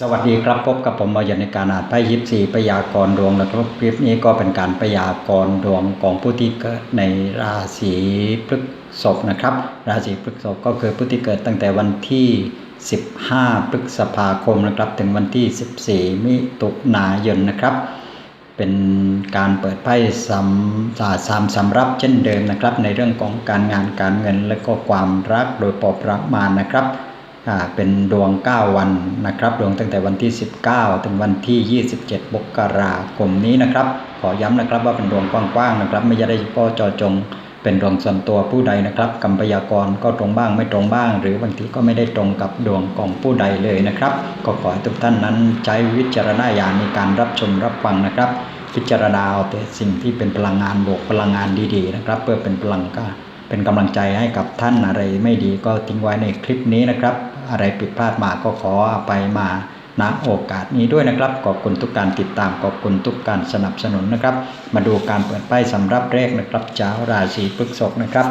สวัสดีครับพบกับผมมาอยู่ในการอ่านไพ่ยิปซีพยากรดวงแล้วก็คลิปนี้ก็เป็นการพยากรดวงของผู้ที่เกิดในราศีพฤษภนะครับ ราศีพฤษภก็คือผู้ที่เกิดตั้งแต่วันที่ 15 พฤษภาคมนะครับ ถึงวันที่ 14 มิถุนายนนะครับ เป็นการเปิดไพ่สำสาสามสำรับเช่นเดิมนะครับ ในเรื่องของการงานการเงินและก็ความรักโดยปอบประมานะครับ เป็นดวง 9 วันนะครับ ดวงตั้งแต่วันที่ 19 ถึงวันที่ 27มกราคมนี้นะครับ ขอย้ำนะครับว่าเป็นดวงกว้างๆนะครับ ไม่ได้เฉพาะจอจง เป็นดวงส่วนตัวผู้ใดนะครับกรรมพยากรก็ตรงบ้างไม่ตรงบ้าง หรือบางทีก็ไม่ได้ตรงกับดวงของผู้ใดเลยนะครับ ก็ขอให้ทุกท่านนั้นใช้วิจารณญาณในการรับชมรับฟังนะครับ พิจารณาเอาแต่สิ่งที่เป็นพลังงานบวกพลังงานดีๆนะครับ เพื่อเป็นพลังกาเป็นกำลังใจให้กับท่านอะไรไม่ดีก็ทิ้งไว้ในคลิปนี้นะครับ อะไรผิดพลาดมาก็ขออภัยมาณโอกาสนี้ด้วยนะครับ ขอบคุณทุกการติดตามขอบคุณทุกการสนับสนุนนะครับ มาดูการเปิดไพ่สำรับแรกนะครับเจ้าราศีพฤษภนะครับ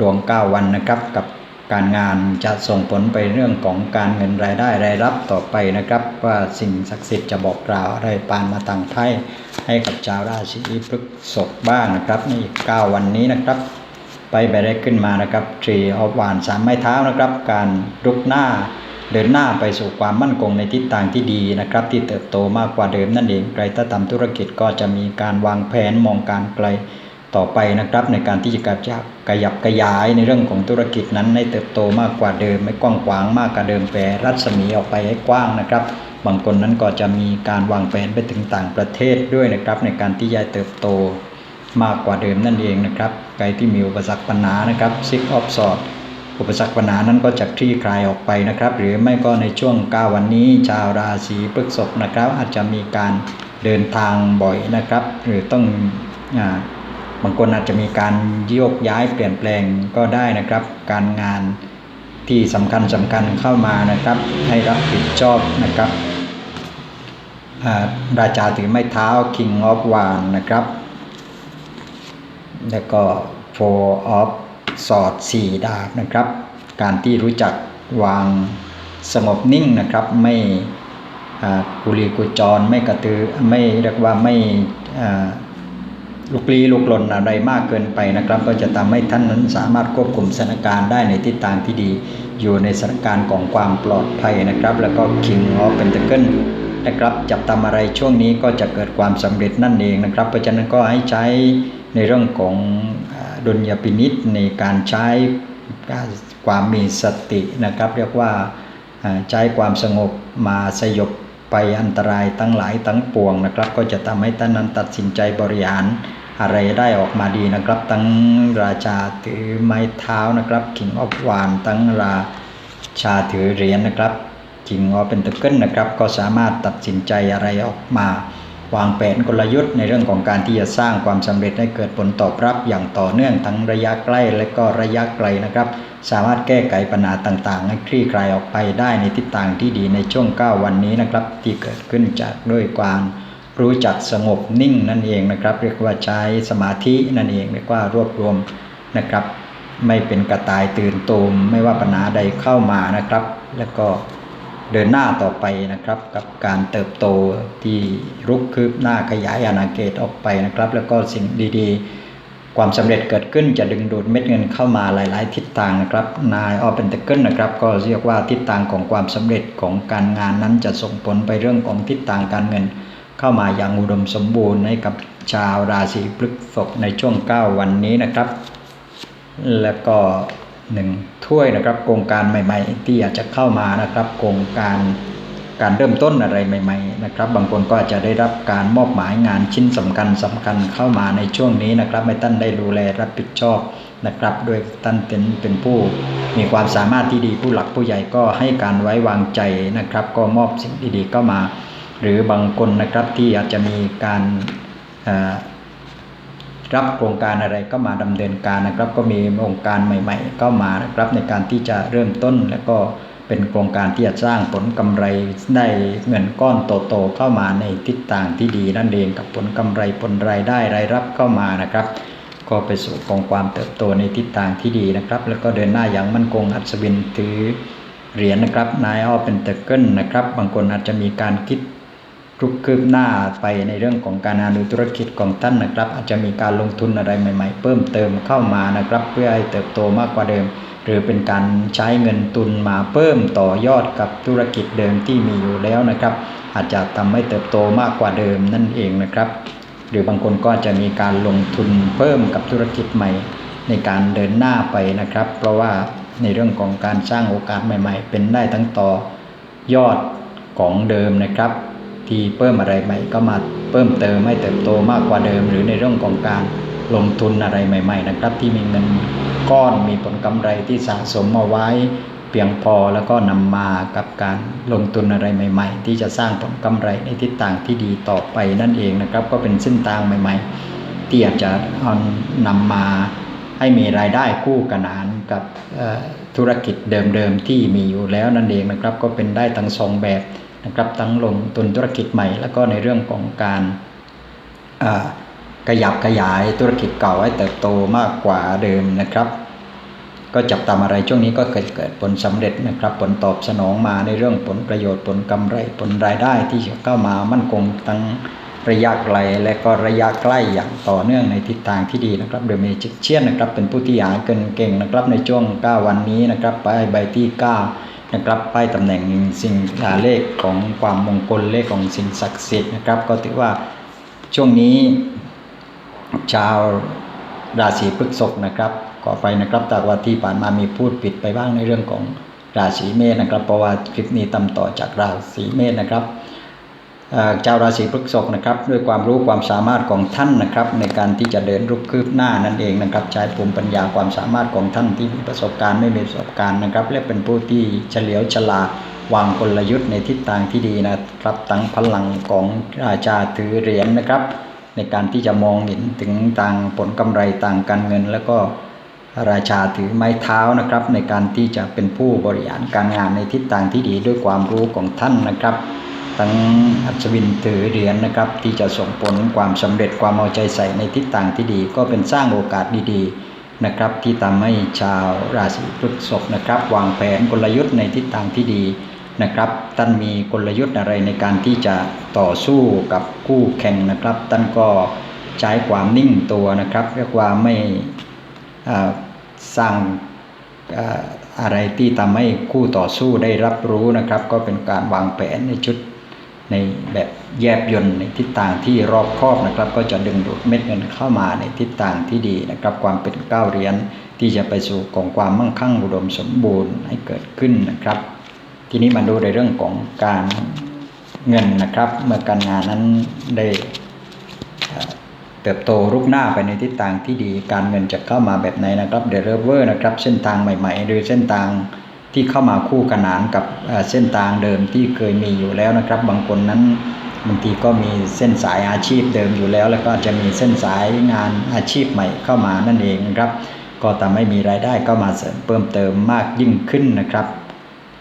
ดวง 9 วันนะครับกับการงานจะส่งผลไปเรื่องของการเงินรายได้รายรับต่อไปนะครับ ว่าสิ่งศักดิ์สิทธิ์จะบอกกล่าวอะไรปานมาต่างไพ่ให้กับชาวราศีพฤษภบ้างนะครับในอีก9วันนี้นะครับ ไปไปได้ขึ้นมานะครับทรีออฟวานสามไม้เท้านะครับ การรุกหน้าเดินหน้าไปสู่ความมั่นคงในทิศทางที่ดีนะครับ ที่เติบโตมากกว่าเดิมนั่นเองใครถ้าทำธุรกิจก็จะมีการวางแผนมองการไกลต่อไปนะครับ ในการที่จะกระยับกระยับกระยายในเรื่องของธุรกิจนั้นให้เติบโตมากกว่าเดิม ไม่กว้างขวางมากกว่าเดิมแปรรัศมีออกไปให้กว้างนะครับ บางคนนั้นก็จะมีการวางแผนไปถึงต่างประเทศด้วยนะครับ ในการที่จะเติบโต มากกว่าเดิมนั่นเองนะครับใครที่มีอุปสรรคปัญหานะครับ Six of Swords อุปสรรคปัญหานั้นก็จะคลี่คลายออกไปนะครับ หรือไม่ก็ในช่วง9วันนี้ ชาวราศีพฤษภนะครับ อาจจะมีการเดินทางบ่อยนะครับ หรือต้องอบางคนอาจจะมีการโยกย้ายเปลี่ยนแปลงก็ได้นะครับ การงานที่สำคัญสำคัญเข้ามานะครับ ให้รับผิดชอบนะครับราชาถือไม้เท้า King of w a n นะครับ แล้วก็ four of swords สี่ดาบนะครับ การที่รู้จักวางสงบนิ่งนะครับ ไม่กุลีกุจรไม่กระตือไม่เรียกว่าไม่ลุกลี้ลุกลนอะไรมากเกินไปนะครับ ก็จะทำให้ท่านนั้นสามารถควบคุมสถานการณ์ได้ในทิศทางที่ดีอยู่ในสถานการณ์ของความปลอดภัยนะครับ แล้วก็ King of Pentacle นะครับจับทำอะไรช่วงนี้ก็จะเกิดความสำเร็จนั่นเองนะครับ เพราะฉะนั้นก็ให้ใช้ ในเรื่องของดุลยพินิษในการใช้ความมีสตินะครับ เรียกว่าใช้ความสงบมาสยบไปอันตรายทั้งหลายทั้งปวงนะครับ ก็จะทำให้ท่านนั้นตัดสินใจบริหารอะไรได้ออกมาดีนะครับ ทั้งราชาถือไม้เท้านะครับ King of Wands ทั้งราชาถือเหรียญนะครับจิงออเป็นตะเกิลนะครับ ก็สามารถตัดสินใจอะไรออกมา วางแผนกลยุทธ์ในเรื่องของการที่จะสร้างความสำเร็จให้เกิดผลตอบรับอย่างต่อเนื่องทั้งระยะใกล้และก็ระยะไกลนะครับ สามารถแก้ไขปัญหาต่างๆ ให้คลี่คลายออกไปได้ในทิศทางที่ดีในช่วง 9 วันนี้นะครับ ที่เกิดขึ้นจากด้วยความรู้จักสงบนิ่งนั่นเองนะครับ เรียกว่าใช้สมาธินั่นเองเรียกว่ารวบรวมนะครับ ไม่เป็นกระต่ายตื่นตูมไม่ว่าปัญหาใดเข้ามานะครับ แล้วก็ เดินหน้าต่อไปนะครับ กับการเติบโตที่รุกคืบหน้าขยายอาณาเขตออกไปนะครับ แล้วก็สิ่งดีๆ ความสำเร็จเกิดขึ้นจะดึงดูดเม็ดเงินเข้ามาหลาย ๆ ทิศทางนะครับนายออเป็นตะเกิลนะครับ ก็เรียกว่าทิศทางของความสำเร็จของการงานนั้นจะส่งผลไปเรื่องของทิศทางการเงิน เข้ามาอย่างอุดมสมบูรณ์ให้กับชาวราศีพฤษภในช่วง 9 วันนี้นะครับ แล้วก็ หนึ่งถ้วยนะครับโครงการใหม่ ๆ ที่อยาจจะเข้ามานะครับโครงการการเริ่มต้นอะไรใหม่ ๆ นะครับ บางคนก็จะได้รับการมอบหมายงานชิ้นสำคัญสำคัญเข้ามาในช่วงนี้นะครับให้ท่านได้ดูแลรับผิดชอบนะครับ โดยท่านเป็นเป็นผู้ มีความสามารถที่ดีผู้หลักผู้ใหญ่ก็ให้การไว้วางใจนะครับ ก็มอบสิ่งดีๆเข้ามา หรือบางคนนะครับที่อาจจะมีการ รับโครงการอะไรก็มาดำเนินการนะครับ ก็มีโครงการใหม่ๆ ก็มานะครับในการที่จะเริ่มต้น แล้วก็เป็นโครงการที่จะสร้างผลกำไรได้เงินก้อนโตๆเข้ามาในทิศทางที่ดีนั่นเองกับผลกำไรผลรายได้รายรับเข้ามานะครับ ก็ไปสู่ของความเติบโตในทิศทางที่ดีนะครับ แล้วก็เดินหน้าอย่างมั่นคงอัศวินถือเหรียญนะครับนายอ้อเป็นเตเกิลนะครับ บางคนอาจจะมีการคิด รุกคืบหน้าไปในเรื่องของการงานหรือธุรกิจของท่านนะครับ อาจจะมีการลงทุนอะไรใหม่ ๆ เพิ่มเติมเข้ามานะครับ เพื่อให้เติบโตมากกว่าเดิม หรือเป็นการใช้เงินทุนมาเพิ่มต่อยอดกับธุรกิจเดิมที่มีอยู่แล้วนะครับ อาจจะทำให้เติบโตมากกว่าเดิมนั่นเองนะครับ หรือบางคนก็จะมีการลงทุนเพิ่มกับธุรกิจใหม่ ในการเดินหน้าไปนะครับ เพราะว่าในเรื่องของการสร้างโอกาสใหม่ ๆ เป็นได้ทั้งต่อยอดของเดิมนะครับ ที่เพิ่มอะไรใหม่ก็มาเพิ่มเติมให้เติบโตมากกว่าเดิม หรือในเรื่องของการลงทุนอะไรใหม่ ๆ นะครับ ที่มีเงินก้อนมีผลกำไรที่สะสมมาไว้เพียงพอแล้วก็นำมากับการลงทุนอะไรใหม่ ๆ ที่จะสร้างผลกำไรในทิศทางที่ดีต่อไปนั่นเองนะครับ ก็เป็นเส้นทางใหม่ ๆ ที่อาจจะเอานำมาให้มีรายได้คู่ขนานกับธุรกิจเดิมๆที่มีอยู่แล้วนั่นเองนะครับ ก็เป็นได้ทั้งสองแบบ นะครับทั้งลงทุนธุรกิจใหม่ แล้วก็ในเรื่องของการขยับขยายธุรกิจเก่าให้เติบโตมากกว่าเดิมนะครับ ก็จับตามอะไรช่วงนี้ก็เกิดเกิดผลสำเร็จนะครับ ผลตอบสนองมาในเรื่องผลประโยชน์ผลกำไรผลรายได้ที่จะเข้ามามั่นคงทั้งระยะไกลและก็ระยะใกล้อย่างต่อเนื่องในทิศทางที่ดีนะครับเดอะเมจิกเชียนนะครับเป็นผู้ที่หาเกินเก่งนะครับในช่วง 9 วันนี้นะครับไปใบที่ 9 นะครับป้ายตำแหน่งสิ่งเลขของความมงคลเลขของสิ่งศักดิ์สิทธิ์นะครับ ก็ถือว่าช่วงนี้ ชาวราศีพฤษภนะครับก่อไปนะครับจากว่าที่ผ่านมามีพูดปิดไปบ้างในเรื่องของราศีเมษนะครับ เพราะว่าคลิปนี้ตำต่อจากราศีเมษนะครับ เจ้าราศีพฤษภนะครับด้วยความรู้ความสามารถของท่านนะครับ ในการที่จะเดินรุกคืบหน้านั่นเองนะครับ ใช้ภูมิปัญญาความสามารถของท่านที่มีประสบการณ์ไม่มีประสบการณ์นะครับ และเป็นผู้ที่เฉลียวฉลาดวางกลยุทธ์ในทิศทางที่ดีนะครับตั้งพลังของราชาถือเหรียญนะครับ ในการที่จะมองเห็นถึงต่างผลกำไรต่างการเงิน แล้วก็ราชาถือไม้เท้านะครับ ในการที่จะเป็นผู้บริหารการงานในทิศทางที่ดีด้วยความรู้ของท่านนะครับ ทั้งอัศวินถือเหรียญนนะครับ ที่จะส่งผลความสำเร็จความเอาใจใส่ในทิศทางที่ดี ก็เป็นสร้างโอกาสดีๆนะครับ ที่ทำให้ชาวราศีพฤษภนะครับ วางแผนกลยุทธ์ในทิศทางที่ดีนะครับท่านมีกลยุทธ์อะไรในการที่จะต่อสู้กับคู่แข่งนะครับท่านก็ใช้ความนิ่งตัวนะครับ เรียกว่าไม่สร้างอะไรที่ทำให้คู่ต่อสู้ได้รับรู้นะครับ ก็เป็นการวางแผนในชุด ในแบบแยบยนต์ในทิศทางที่รอบครอบนะครับ ก็จะดึงดูดเม็ดเงินเข้ามาในทิศทางที่ดีนะครับ ความเป็นก้าวเรียนที่จะไปสู่ของความมั่งคั่งอุดมสมบูรณ์ให้เกิดขึ้นนะครับ ทีนี้มาดูในเรื่องของการเงินนะครับ เมื่อการงานนั้นได้เติบโตรุกหน้าไปในทิศทางที่ดี การเงินจะเข้ามาแบบไหนนะครับเดเรเวอร์นะครับ เส้นทางใหม่ ๆ หรือเส้นทาง ที่เข้ามาคู่ขนานกับเส้นทางเดิมที่เคยมีอยู่แล้วนะครับ บางคนนั้นบางทีก็มีเส้นสายอาชีพเดิมอยู่แล้ว แล้วก็จะมีเส้นสายงานอาชีพใหม่เข้ามานั่นเองนะครับ ก็ทำให้มีรายได้เข้ามาเสริมเพิ่มเติมมากยิ่งขึ้นนะครับ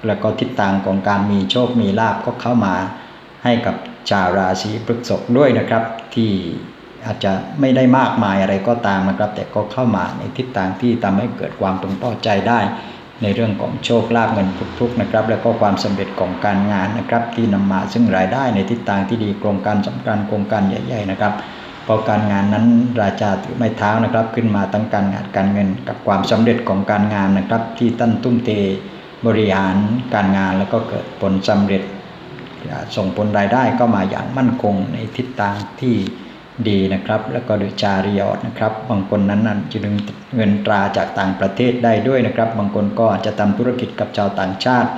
แล้วก็ทิศทางของการมีโชคมีลาบก็เข้ามาให้กับชาวราศีพฤษภด้วยนะครับ ที่อาจจะไม่ได้มากมายอะไรก็ตามนะครับ แต่ก็เข้ามาในทิศทางที่ทำให้เกิดความพึงพอใจได้ ในเรื่องของโชคลาภเงินทุกๆนะครับ แล้วก็ความสำเร็จของการงานนะครับ ที่นำมาซึ่งรายได้ในทิศทางที่ดีโครงการสำคัญโครงการใหญ่ ๆ นะครับพอการงานนั้นราชาถือไม้เท้านะครับ ขึ้นมาตั้งการงานการเงินกับความสำเร็จของการงานนะครับ ที่ตั้นตุ้มเทบริหารการงานแล้วก็เกิดผลสำเร็จส่งผลรายได้ก็มาอย่างมั่นคงในทิศทางที่ ดีนะครับ แล้วก็โดยจาริยอดนะครับ บางคนนั้นนั้นจะดึงเงินตราจากต่างประเทศได้ด้วยนะครับ บางคนก็อาจจะทำธุรกิจกับชาวต่างชาติ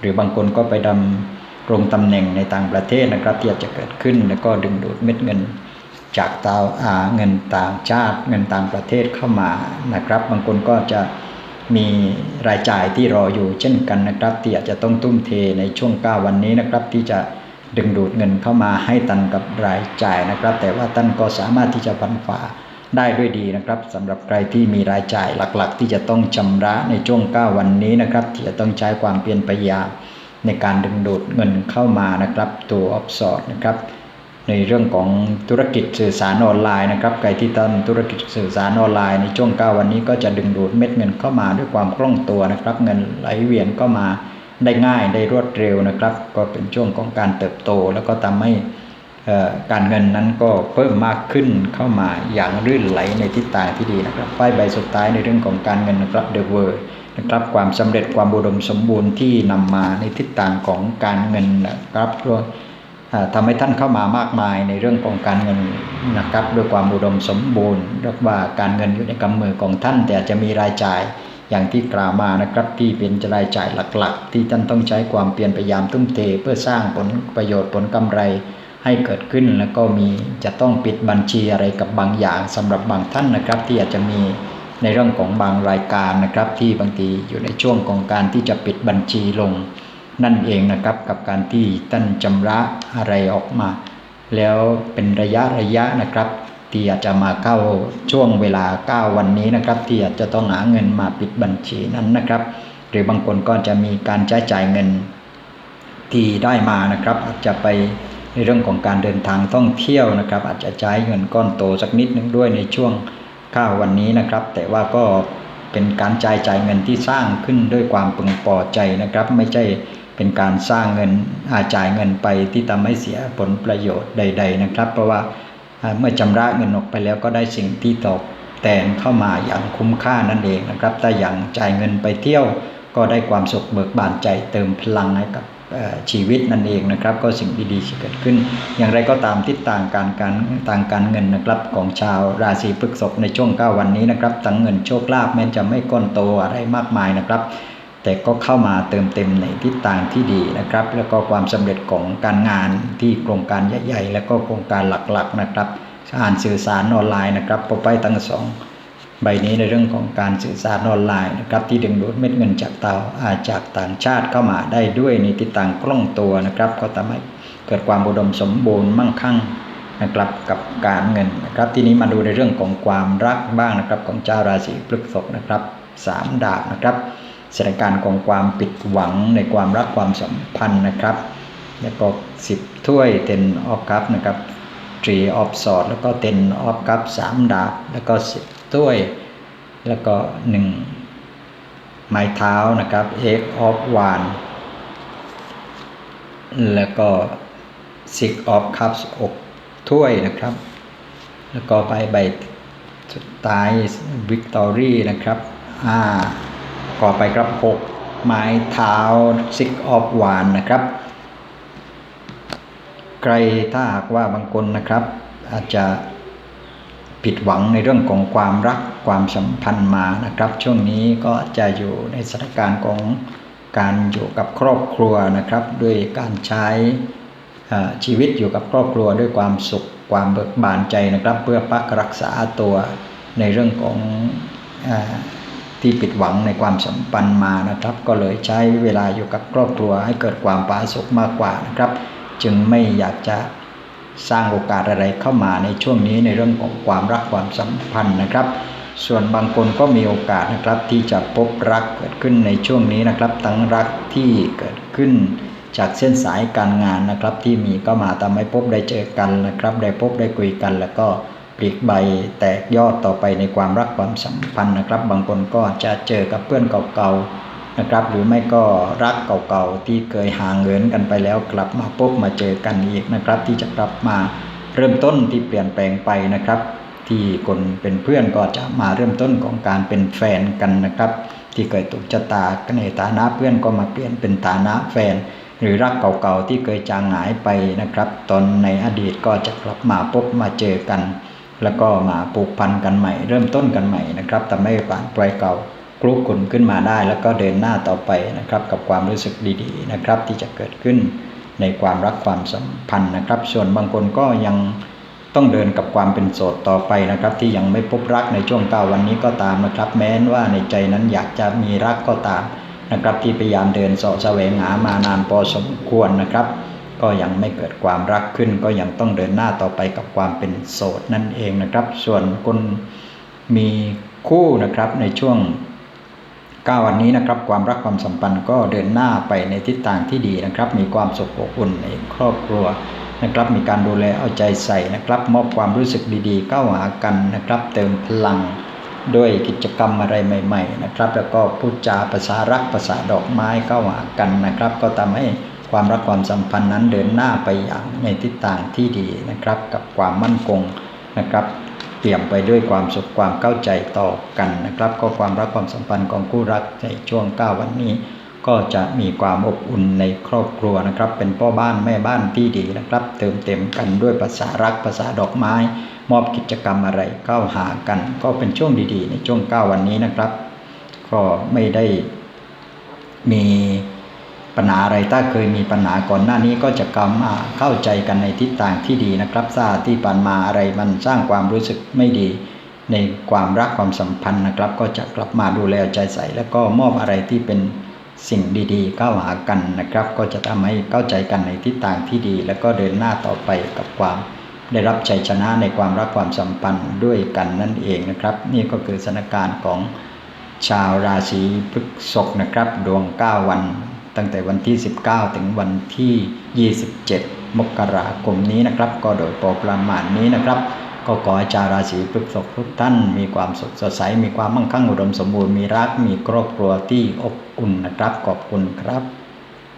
หรือบางคนก็ไปดำรงตำแหน่งในต่างประเทศนะครับ ที่อาจจะเกิดขึ้นแล้วก็ดึงดูดเม็ดเงินจากตาอาเงินต่างชาติ เงินต่างประเทศเข้ามานะครับ บางคนก็จะมีรายจ่ายที่รออยู่เช่นกันนะครับ ที่อาจจะต้องตุ้มเทในช่วง 9 วันนี้นะครับที่จะ ดึงดูดเงินเข้ามาให้ตันกับรายจ่ายนะครับ แต่ว่าท่านก็สามารถที่จะพันฝ่าได้ด้วยดีนะครับสำหรับใครที่มีรายจ่ายหลักๆ ที่จะต้องชำระในช่วง 9 วันนี้นะครับ ที่จะต้องใช้ความเพียรพยายามในการดึงดูดเงินเข้ามานะครับ ตัวออฟสอดนะครับในเรื่องของธุรกิจสื่อสารออนไลน์นะครับใครที่ทำธุรกิจสื่อสารออนไลน์ในช่วง 9 วันนี้ก็จะดึงดูดเม็ดเงินเข้ามาด้วยความคล่องตัวนะครับ เงินไหลเวียนก็มา ได้ง่ายได้รวดเร็วนะครับ ก็เป็นช่วงของการเติบโต แล้วก็ทำให้การเงินนั้นก็เพิ่มมากขึ้นเข้ามาอย่างรื่นไหลในทิศทางที่ดีนะครับไฟใบสุดท้ายในเรื่องของการเงินนะครับเดอะเวิร์นะครับความสำเร็จความบุดมสมบูรณ์ที่นำมาในทิศทางของการเงินนะครับทำให้ท่านเข้ามามากมายในเรื่องของการเงินนะครับด้วยความอุดมสมบูรณ์เรียกว่าการเงินอยู่ในกำมือของท่าน แต่จะมีรายจ่าย อย่างที่กล่าวมานะครับที่เป็นรายจ่ายหลักๆ ที่ท่านต้องใช้ความเปลี่ยนพยายามทุ่มเท เพื่อสร้างผลประโยชน์ผลกำไรให้เกิดขึ้นแล้วก็มีจะต้องปิดบัญชีอะไรกับบางอย่างสำหรับบางท่านนะครับ ที่อาจจะมีในเรื่องของบางรายการนะครับ ที่บางทีอยู่ในช่วงของการที่จะปิดบัญชีลงนั่นเองนะครับกับการที่ท่านจำระอะไรออกมา แล้วเป็นระยะระยะนะครับ ที่อาจจะมาเข้าช่วงเวลา 9 วันนี้นะครับ ที่อาจจะต้องหาเงินมาปิดบัญชีนั้นนะครับ หรือบางคนก็จะมีการใช้จ่ายเงินที่ได้มานะครับ อาจจะไปในเรื่องของการเดินทางท่องเที่ยวนะครับ อาจจะใช้เงินก้อนโตสักนิดนึงด้วยในช่วง9วันนี้นะครับ แต่ว่าก็เป็นการจ่ายจ่ายเงินที่สร้างขึ้นด้วยความพึงพอใจนะครับ ไม่ใช่เป็นการสร้างเงินอาจ่ายเงินไปที่ทำให้เสียผลประโยชน์ใด ๆ นะครับ เพราะว่า เมื่อชำระเงินออกไปแล้วก็ได้สิ่งที่ตอบแทนเข้ามาอย่างคุ้มค่านั่นเองนะครับถ้าอย่างจ่ายเงินไปเที่ยวก็ได้ความสุขเบิกบานใจเติมพลังให้กับชีวิตนั่นเองนะครับ ก็สิ่งดีๆจะเกิดขึ้น อย่างไรก็ตามทิศทางการการทางการเงินนะครับของชาวราศีพฤษภในช่วง9วันนี้นะครับทั้งเงินโชคลาภแม้จะไม่ก้อนโตอะไรมากมายนะครับ แต่ก็เข้ามาเติมเต็มในทิศทางที่ดีนะครับ แล้วก็ความสำเร็จของการงานที่โครงการใหญ่ๆ แล้วก็โครงการหลักๆนะครับอ่านสื่อสารออนไลน์นะครับพอไปทั้งสองใบนี้ในเรื่องของการสื่อสารออนไลน์นะครับที่ดึงดูดเม็ดเงินจากตาอาจากต่างชาติเข้ามาได้ด้วยในทิศทางคล่องตัวนะครับ ก็ทำให้เกิดความอุดมสมบูรณ์มั่งคั่งนะครับกับการเงินนะครับ ทีนี้มาดูในเรื่องของความรักบ้างนะครับของเจ้าราศีพฤษภนะครับสามดาบนะครับ สถานการณ์ของความปิดหวังในความรักความสัมพันธ์นะครับ แล้วก็สิบถ้วยเต็นออฟคัพนะครับทรีออฟสอดแล้วก็เต็นออฟคัพสามดาบ แล้วก็สิบถ้วย แล้วก็หนึ่งไม้เท้านะครับเอ็กออฟวานแล้วก็ซิกออฟคัพอกถ้วยนะครับ แล้วก็ใบใบสุดท้ายวิกตอรี่นะครับ อ่า ก่อไปครับ 6 ไม้เท้าซิกออฟวานนะครับ ใครถ้าหากว่าบางคนนะครับ อาจจะผิดหวังในเรื่องของความรักความสัมพันธ์มานะครับ ช่วงนี้ก็จะอยู่ในสถานการณ์ของการอยู่กับครอบครัวนะครับ ด้วยการใช้ชีวิตอยู่กับครอบครัวด้วยความสุขความเบิกบานใจนะครับ เพื่อพักรักษาตัวในเรื่องของ ที่ผิดหวังในความสัมพันธ์มานะครับ ก็เลยใช้เวลาอยู่กับครอบครัวให้เกิดความปาสุขมากกว่านะครับ จึงไม่อยากจะสร้างโอกาสอะไรเข้ามาในช่วงนี้ในเรื่องของความรักความสัมพันธ์นะครับ ส่วนบางคนก็มีโอกาสนะครับที่จะพบรักเกิดขึ้นในช่วงนี้นะครับ ทั้งรักที่เกิดขึ้นจากเส้นสายการงานนะครับที่มีก็มาทำให้พบได้เจอกันนะครับ ได้พบได้คุยกันแล้วก็ ปลีกใบแตกยอดต่อไปในความรักความสัมพันธ์นะครับ บางคนก็จะเจอกับเพื่อนเก่าๆนะครับ หรือไม่ก็รักเก่าๆที่เคยห่างเหินกันไปแล้วกลับมาพบมาเจอกันอีกนะครับ ที่จะกลับมาเริ่มต้นที่เปลี่ยนแปลงไปนะครับ ที่คนเป็นเพื่อนก็จะมาเริ่มต้นของการเป็นแฟนกันนะครับ ที่เคยถูกชะตาในฐานะเพื่อนก็มาเปลี่ยนเป็นฐานะแฟนหรือรักเก่าๆที่เคยจางหายไปนะครับ ตอนในอดีตก็จะกลับมาพบมาเจอกัน แล้วก็มาปลูกพันธุ์กันใหม่ เริ่มต้นกันใหม่นะครับทำให้ผ่านปลายเก่ากลุกคุนขึ้นมาได้ แล้วก็เดินหน้าต่อไปนะครับ กับความรู้สึกดีๆนะครับ ที่จะเกิดขึ้นในความรักความสัมพันธ์นะครับ ส่วนบางคนก็ยังต้องเดินกับความเป็นโสดต่อไปนะครับ ที่ยังไม่พบรักในช่วงเก้าวันนี้ก็ตามนะครับ แม้ว่าในใจนั้นอยากจะมีรักก็ตามนะครับ ที่พยายามเดินสาะแสวงหามานานพอสมควรนะครับ ก็ยังไม่เกิดความรักขึ้น ก็ยังต้องเดินหน้าต่อไปกับความเป็นโสดนั่นเองนะครับ ส่วนคนมีคู่นะครับในช่วงก้าวันนี้นะครับความรักความสัมพันธ์ก็เดินหน้าไปในทิศทางที่ดีนะครับ มีความสุขอบอุ่นในครอบครัวนะครับ มีการดูแลเอาใจใส่นะครับ มอบความรู้สึกดีๆเข้าหากันนะครับ เติมพลังด้วยกิจกรรมอะไรใหม่ ๆ นะครับ แล้วก็พูดจาภาษารักภาษาดอกไม้เข้าหากันนะครับ ก็ทำให้ ความรักความสัมพันธ์นั้นเดินหน้าไปอย่างในทิศทางที่ดีนะครับ กับความมั่นคงนะครับเปี่ยมไปด้วยความสุขความเข้าใจต่อกันนะครับ ก็ความรักความสัมพันธ์ของคู่รักในช่วง 9 วันนี้ ก็จะมีความอบอุ่นในครอบครัวนะครับ เป็นพ่อบ้านแม่บ้านที่ดีนะครับ เติมเต็มกันด้วยภาษารักภาษาดอกไม้ มอบกิจกรรมอะไรเข้าหากัน ก็เป็นช่วงดีๆ ในช่วง 9 วันนี้นะครับ ก็ไม่ได้มี ปัญหาอะไรถ้าเคยมีปัญหาก่อนหน้านี้ก็จะกลับมาเข้าใจกันในทิศทางที่ดีนะครับทราบที่ผ่านมาอะไรมันสร้างความรู้สึกไม่ดี ในความรักความสัมพันธ์นะครับ ก็จะกลับมาดูแลใจใส่ แล้วก็มอบอะไรที่เป็นสิ่งดีๆเข้าหากันนะครับ ก็จะทำให้เข้าใจกันในทิศทางที่ดี แล้วก็เดินหน้าต่อไปกับความ ได้รับชัยชนะในความรักความสัมพันธ์ด้วยกันนั่นเองนะครับ นี่ก็คือสถานการณ์ของชาวราศีพฤษภนะครับดวง 9 วัน ตั้งแต่วันที่ 19 ถึงวันที่ 27 มกราคมนี้นะครับ ก็โดยพอประมาณนี้นะครับ ก็ขอให้ชาราศีพฤษภทุกท่าน มีความสุขสดใส มีความมั่งคั่งอุดมสมบูรณ์ มีรัก มีครอบครัวที่อบอุ่นนะครับ ขอบคุณครับ